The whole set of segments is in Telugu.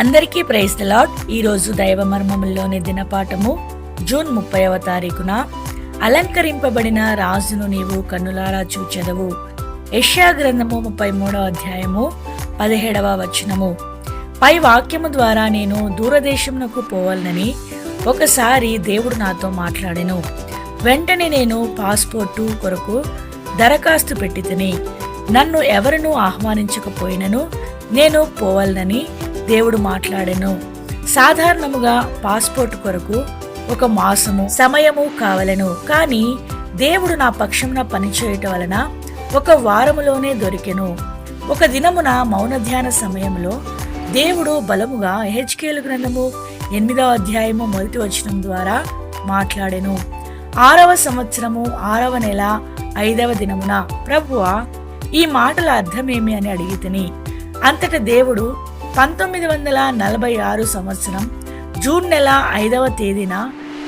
అందరికీ ప్రైజ్ ద ఈ ఈరోజు దైవ మర్మముల్లోని దినపాఠము జూన్ ముప్పైవ తారీఖున. అలంకరింపబడిన రాజును నీవు కన్నులారా చూచెదవు. యష్యా గ్రంథము ముప్పై మూడవ అధ్యాయము పదిహేడవ వచనము. పై వాక్యము ద్వారా నేను దూరదేశమునకు పోవాలని ఒకసారి దేవుడు నాతో మాట్లాడెను. వెంటనే నేను పాస్పోర్టు కొరకు దరఖాస్తు పెట్టితిని నన్ను ఎవరినూ ఆహ్వానించకపోయినను నేను పోవాలని దేవుడు మాట్లాడెను. సాధారణముగా పాస్పోర్ట్ కొరకు ఒక మాసము సమయము కావలను. కానీ దేవుడు నా పక్షమున పనిచేయటం వలన ఒక వారములోనే దొరికెను. ఒక దినమున మౌన ధ్యాన సమయంలో దేవుడు బలముగా హెచ్కేలు గ్రంథము ఎనిమిదవ అధ్యాయము మొదటి వచనం ద్వారా మాట్లాడెను. ఆరవ సంవత్సరము ఆరవ నెల ఐదవ దినమున ప్రభువా ఈ మాటల అర్థమేమి అని అడిగితిని. అంతట దేవుడు పంతొమ్మిది వందల నలభై ఆరు సంవత్సరం జూన్ నెల ఐదవ తేదీన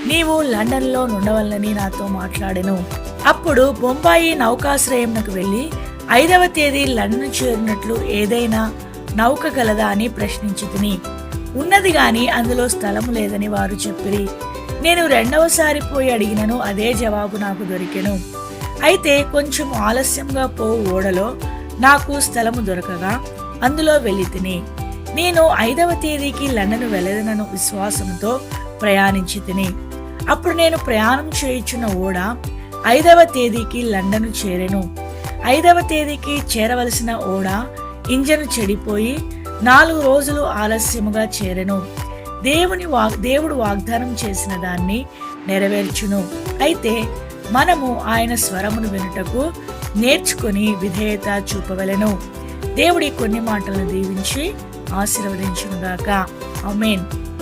నీవు లండన్లో ఉండవల్లని నాతో మాట్లాడెను. అప్పుడు బొంబాయి నౌకాశ్రయంకు వెళ్ళి ఐదవ తేదీ లండన్ చేరినట్లు ఏదైనా నౌక గలదా అని ప్రశ్నించి తిని ఉన్నది గాని అందులో స్థలము లేదని వారు చెప్పిరి. నేను రెండవసారి పోయి అడిగినను అదే జవాబు నాకు దొరికెను. అయితే కొంచెం ఆలస్యంగా పో ఓడలో నాకు స్థలము దొరకగా అందులో వెళ్ళి తిని. నేను ఐదవ తేదీకి లండన్ వెళ్ళదనను విశ్వాసంతో ప్రయాణించి తిని అప్పుడు నేను ప్రయాణం చేయుచున్న ఓడ ఐదవ తేదీకి లండన్ చేరెను. ఐదవ తేదీకి చేరవలసిన ఓడ ఇంజను చెడిపోయి నాలుగు రోజులు ఆలస్యముగా చేరెను. దేవుని వాగ్ దేవుడు వాగ్దానం చేసిన దాన్ని నెరవేర్చును. అయితే మనము ఆయన స్వరమును వినుటకు నేర్చుకొని విధేయత చూపవలెను. దేవుడి కొన్ని మాటలను దీవించి ఆశీర్వదించుగాక అమేన్